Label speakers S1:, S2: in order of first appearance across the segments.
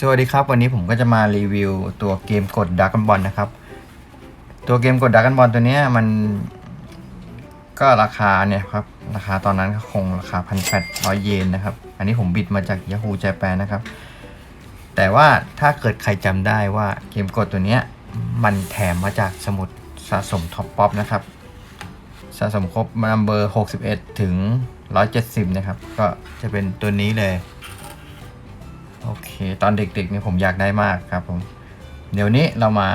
S1: สวัสดีครับ วันนี้ผมก็จะมารีวิวตัวเกมกดดักกันบอลนะครับ ตัวเกมกดดักกันบอลตัวนี้มันก็ราคาเนี่ยครับ ราคาตอนนั้นก็คงราคาพันแปดร้อยเยนนะครับ อันนี้ผมบิดมาจาก Yahoo Japan นะครับ แต่ว่าถ้าเกิดใครจำได้ว่าเกมกดตัวนี้มันแถมมาจากสมุดสะสมท็อปป๊อปนะครับ สะสมครบนัมเบอร์ 61 ถึง 170 นะครับ ก็จะเป็นตัวนี้เลย โอเค ตอนเด็กๆเนี่ยผมอยากได้มากครับผม เดี๋ยวนี้เรามา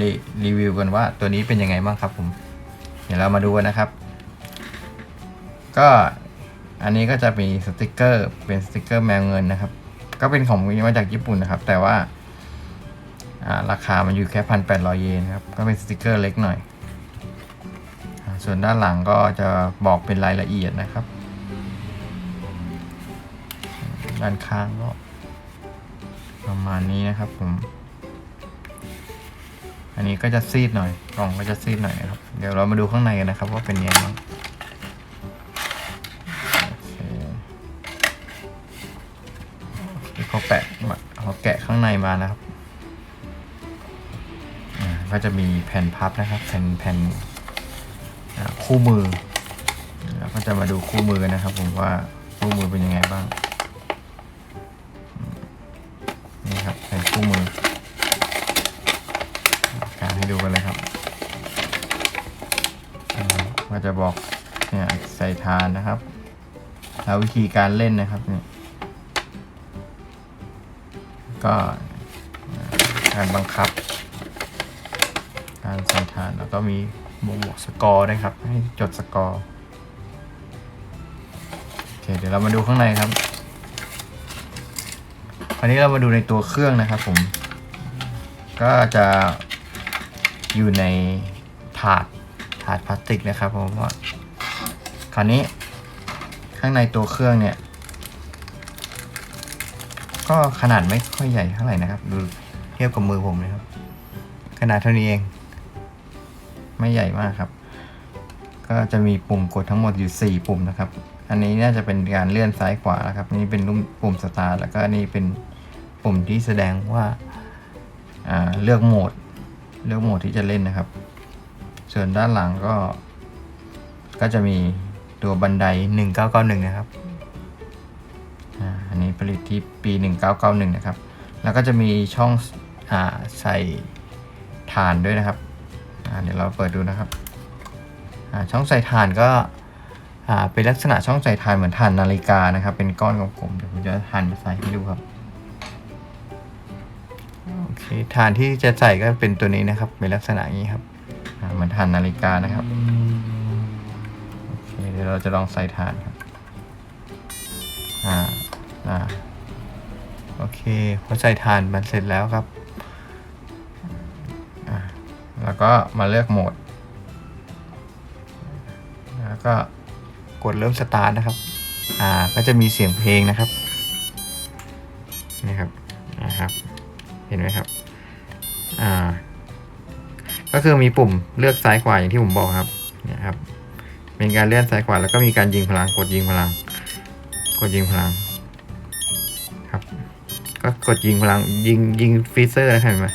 S1: รีรีวิวกันว่าตัวนี้เป็นยังไงบ้างครับผม เดี๋ยวเรามาดูกันนะครับ ก็อันนี้ก็จะมีสติกเกอร์ เป็นสติกเกอร์แมวเงินนะครับ ก็เป็นของมาจากญี่ปุ่นนะครับ แต่ว่าราคามันอยู่แค่พันแปดร้อยเยนครับ ก็เป็นสติกเกอร์เล็กหน่อย ส่วนด้านหลังก็จะบอกเป็นรายละเอียดนะครับ ด้านข้างก็ ประมาณนี้นะครับผม อันนี้ก็จะซีดหน่อย กล่องก็จะซีดหน่อยนะครับ เดี๋ยวเรามาดูข้างในกันนะครับว่าเป็นยังไงบ้างเขาแปะมาเขาแกะข้างในมานะครับก็จะมีแผ่นพับนะครับ แผ่นแผ่นคู่มือ แล้วก็จะมาดูคู่มือกันนะครับ ผมว่าคู่มือเป็นยังไงบ้าง คู่มือการให้ดูกันเลยครับอ่าก็จะบอกเนี่ยใส่ทานนะครับแล้ววิธีการเล่นนะครับเนี่ยก็การบังคับ การใส่ทานแล้วก็มีบวกสกอร์ด้ครับ ให้จดสกอร์โอเคเดี๋ยวเรามาดูข้างในครับ คราวนี้เรามาดูในตัวเครื่องนะครับผม ก็จะอยู่ในถาดถาดพลาสติกนะครับผมว่าคราวนี้ข้างในตัวเครื่องเนี่ย ก็ขนาดไม่ค่อยใหญ่เท่าไหร่นะครับ ดูเทียบกับมือผมนะครับ ขนาดเท่านี้เอง ไม่ใหญ่มากครับ ก็จะมีปุ่มกดทั้งหมดอยู่ 4 ปุ่มนะครับ อันนี้น่าจะเป็นการเลื่อนซ้ายขวาครับนี่เป็นปุ่มสตาร์แล้วก็อันนี่เป็นปุ่มที่แสดงว่าาเลือกโหมด เลือกโหมดที่จะเล่นนะครับ ส่วนด้านหลังก็ ก็จะมีตัวบันได 1991 นะครับอ่าอันนี้ผลิตที่ปี 1991 นะครับ แล้วก็จะมีช่องอ่าใส่ฐานด้วยนะครับอ่าเดี๋ยวเราเปิดดูนะครับอ่าช่องใส่ฐานก็ เป็นลักษณะช่องใส่ฐานเหมือนฐานนาฬิกานะครับ เป็นก้อนกลมๆเดี๋ยวผมจะหันมาใส่ให้ดูครับโอเคฐานที่จะใส่ก็เป็นตัวนี้นะครับ เป็นลักษณะอย่างนี้ครับเหมือนฐานนาฬิกานะครับโอเคเดี๋ยวเราจะลองใส่ฐานครับอ่าอ่าโอเคพอใส่ฐานมันเสร็จแล้วครับอ่าแล้วก็มาเลือกโหมด แล้วก็ กดเริ่มสตาร์ทนะครับ อ่า ก็จะมีเสียงเพลงนะครับนี่ครับ นะครับ เห็นไหมครับ อ่า ก็คือมีปุ่มเลือกซ้ายขวาอย่างที่ผมบอกครับนี่ครับ เป็นการเลื่อนซ้ายขวาแล้วก็มีการยิงพลัง กดยิงพลัง กดยิงพลัง ครับ ก็กดยิงพลัง ยิงยิงฟีเซอร์นะครับเห็นไหม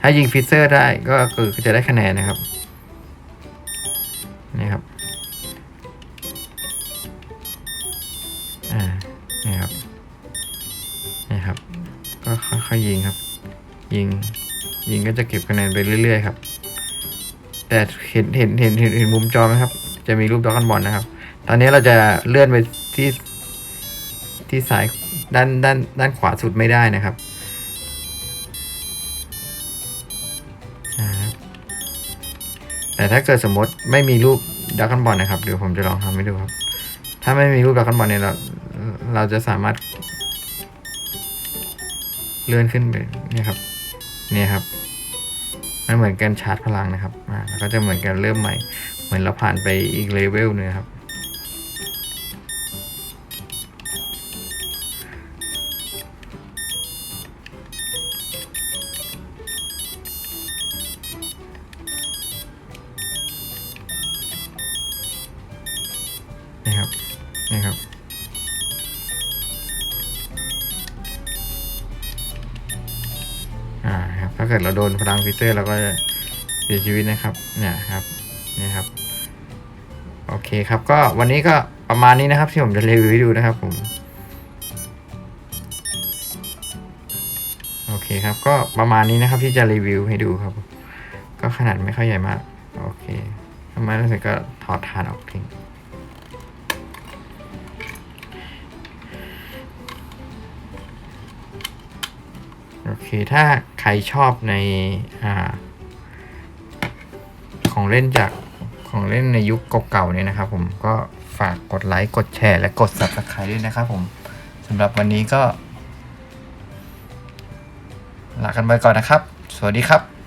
S1: ถ้ายิงฟีเซอร์ได้ก็คือจะได้คะแนนนะครับ ครับ ก็ค่อยๆยิงครับ ยิงยิงก็จะเก็บคะแนนไปเรื่อยๆครับ แต่เห็นเห็นเห็นเห็นเห็นมุมจอไหมครับ จะมีรูปดอกกันบอลนะครับ ตอนนี้เราจะเลื่อนไปที่ที่สายด้านด้านด้านขวาสุดไม่ได้นะครับแต่ถ้าเกิดสมมติไม่มีรูปดอกกันบอลนะครับเดี๋ยวผมจะลองทำให้ดูครับ ถ้าไม่มีรูปดอกกันบอลเนี่ยเราเราจะสามารถ เลื่อนขึ้นไปนี่ครับนี่ครับมันเหมือนการชาร์จพลังนะครับอ่าแล้วก็จะเหมือนกันเริ่มใหม่ เหมือนเราผ่านไปอีกเลเวลหนึงครับนี่ครับนี่ครับ เกิดเราโดนพลังฟิเตอร์เราก็จะเสียชีวิตนะครับ เนี่ยครับเนี่ยครับ โอเคครับ ก็วันนี้ก็ประมาณนี้นะครับ ที่ผมจะรีวิวให้ดูนะครับผม โอเคครับ ก็ประมาณนี้นะครับ ที่จะรีวิวให้ดูครับ ก็ขนาดไม่ค่อยใหญ่มาก โอเคทำไมแล้วเสร็จก็ถอดฐานออกทิ้ง โอเคถ้าใครชอบในอของเล่นจากของเล่นในยุคเก่าๆเนี่ยนะครับ ผมก็ฝากกดไลค์กดแชร์ และกด subscribe ด้วยนะครับผมสำหรับวันนี้ก็ลากันไปก่อนนะครับ สวัสดีครับ